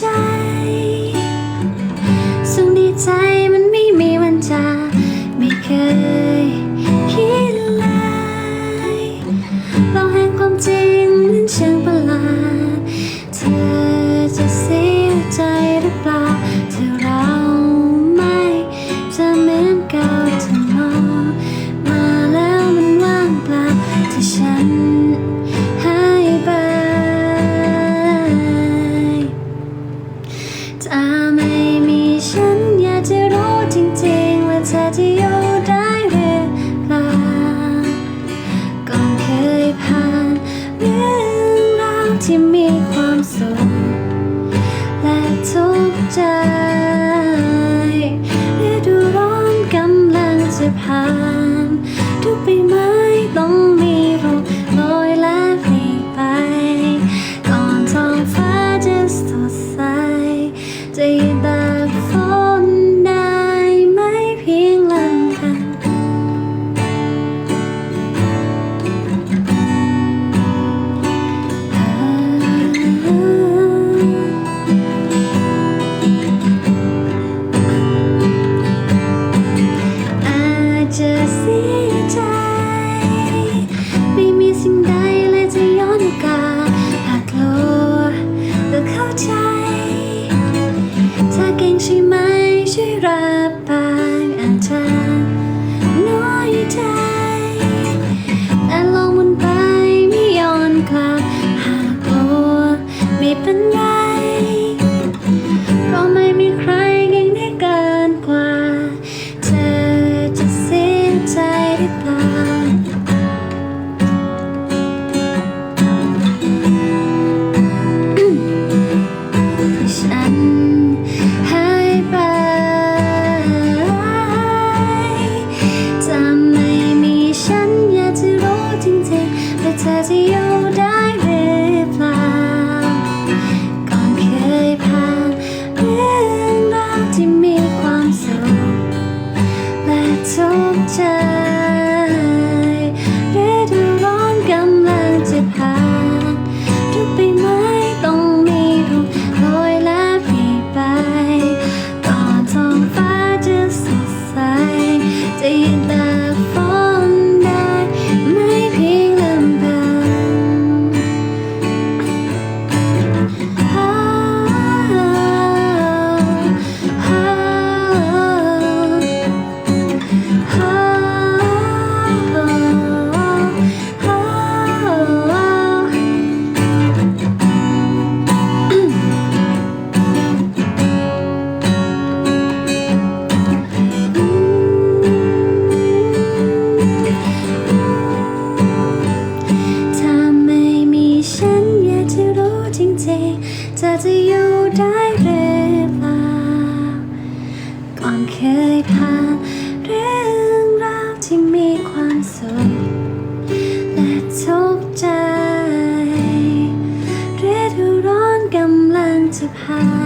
time. ช่วยรับปากอันเธอน้อยใจแต่ลองมันไปไม่ย้อนกลับหากกลัวไม่เป็นไร อยู่ได้หรือเปล่าก่อนเคยผ่านเรื่องราวที่มีความสุขและทุกใจฤดูร้อนกำลังจะผ่าน